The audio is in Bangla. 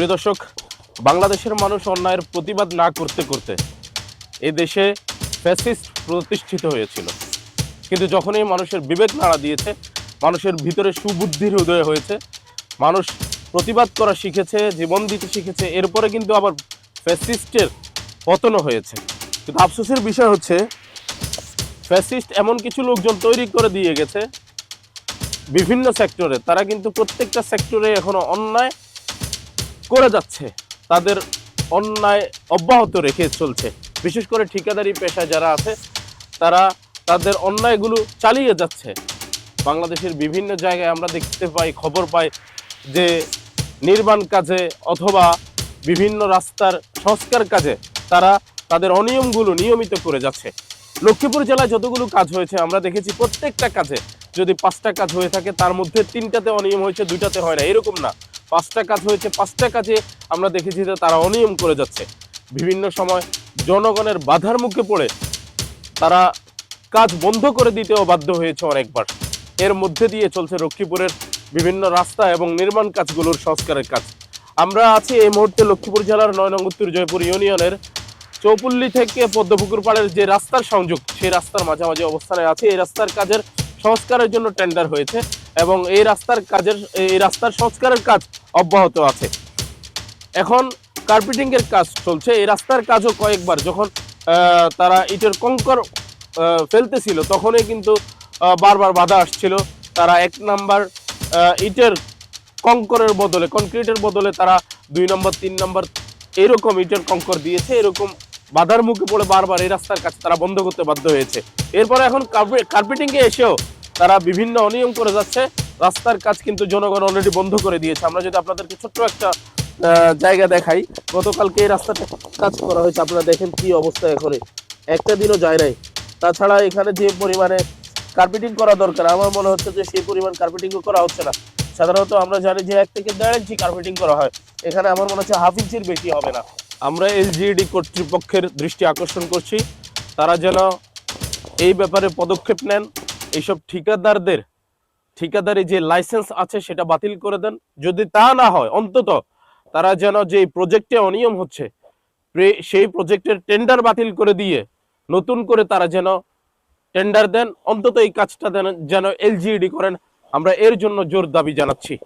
প্রিয় দর্শক, বাংলাদেশের মানুষ অন্যায়ের প্রতিবাদ না করতে করতে এই দেশে ফ্যাসিস্ট প্রতিষ্ঠিত হয়েছিল। কিন্তু যখনই মানুষের বিবেক নাড়া দিয়েছে, মানুষের ভিতরে সুবুদ্ধির উদয় হয়েছে, মানুষ প্রতিবাদ করা শিখেছে, জীবন দিতে শিখেছে, এরপরে কিন্তু আবার ফ্যাসিস্টের পতনও হয়েছে। কিন্তু আফসোসের বিষয় হচ্ছে, ফ্যাসিস্ট এমন কিছু লোকজন তৈরি করে দিয়ে গেছে, বিভিন্ন সেক্টরে। তারা কিন্তু প্রত্যেকটা সেক্টরে এখনও অন্যায় করে যাচ্ছে, তাদের অন্যায় অব্যাহত রেখে চলছে। বিশেষ করে ঠিকাদারি পেশায় যারা আছে, তারা তাদের অন্যায়গুলো চালিয়ে যাচ্ছে। বাংলাদেশের বিভিন্ন জায়গায় আমরা দেখতে পাই, খবর পাই যে নির্মাণ কাজে অথবা বিভিন্ন রাস্তার সংস্কার কাজে তারা তাদের অনিয়মগুলো নিয়মিত করে যাচ্ছে। লক্ষ্মীপুর জেলায় যতগুলো কাজ হয়েছে, আমরা দেখেছি প্রত্যেকটা কাজে যদি পাঁচটা কাজ হয়ে থাকে, তার মধ্যে তিনটাতে অনিয়ম হয়েছে, দুইটাতে হয় না। এরকম না। পাঁচটা কাজ হয়েছে, পাঁচটা কাজে আমরা দেখেছি যে তারা অনিয়ম করে যাচ্ছে। বিভিন্ন সময় জনগণের বাধার মুখে পড়ে তারা কাজ বন্ধ করে দিতেও বাধ্য হয়েছে অনেকবার। এর মধ্যে দিয়ে চলছে লক্ষ্মীপুরের বিভিন্ন রাস্তা এবং নির্মাণ কাজগুলোর সংস্কারের কাজ। আমরা আছি এই মুহূর্তে লক্ষ্মীপুর জেলার নয় নং উত্তর জয়পুর ইউনিয়নের চৌপল্লী থেকে পদ্মপুকুর পাড়ের যে রাস্তার সংযোগ, সেই রাস্তার মাঝামাঝি অবস্থানে আছে। এই রাস্তার কাজের সংস্কারের জন্য টেন্ডার হয়েছে এবং এই রাস্তার কাজের, এই রাস্তার সংস্কারের কাজ অব্যাহত আছে। এখন কার্পেটিং এর কাজ চলছে। এই রাস্তার কাজও কয়েকবার যখন তারা ইটের কঙ্কর ফেলতেছিল, তখনই কিন্তু বারবার বাধা আসছিল। তারা এক নাম্বার ইটের কঙ্করের বদলে কনক্রিটের বদলে তারা দুই নম্বর, তিন নম্বর এরকম ইটের কঙ্কর দিয়েছে। এরকম বাধার মুখে পড়ে বারবার এই রাস্তার কাজ তারা বন্ধ করতে বাধ্য হয়েছে। এরপরে এখন কার্পেটিংয়ে এসেও তারা বিভিন্ন অনিয়ম করে যাচ্ছে। রাস্তার কাজ কিন্তু জনগণ অলরেডি বন্ধ করে দিয়েছে। আমরা যদি আপনাদেরকে ছোট্ট একটা জায়গা দেখাই, গতকালকে এই রাস্তাটা কাজ করা হয়েছে, আপনারা দেখেন কি অবস্থা এখানে। একটা দিনও যায় নাই। তাছাড়া এখানে যে পরিমাণে কার্পেটিং করা দরকার, আমার মনে হচ্ছে যে সেই পরিমাণ কার্পেটিংও করা হচ্ছে না। সাধারণত আমরা জানি যে এক থেকে দেড় ইঞ্চি কার্পেটিং করা হয়। এখানে আমার মনে হচ্ছে হাফ ইঞ্চির বেশি হবে না। আমরা এলজিডি কর্তৃপক্ষের দৃষ্টি আকর্ষণ করছি। তারা যেন এই ব্যাপারে পদক্ষেপ নেন। এইসব ঠিকাদারদের ঠিকাদারি যে লাইসেন্স আছে সেটা বাতিল করে দেন। যদি তা না হয়, অন্তত তারা যেন যে প্রজেক্টে অনিয়ম হচ্ছে সেই প্রজেক্টের টেন্ডার বাতিল করে দিয়ে নতুন করে তারা যেন টেন্ডার দেন, অন্তত এই কাজটা যেন- এলজিইডি করেন। আমরা এর জন্য জোর দাবি জানাচ্ছি।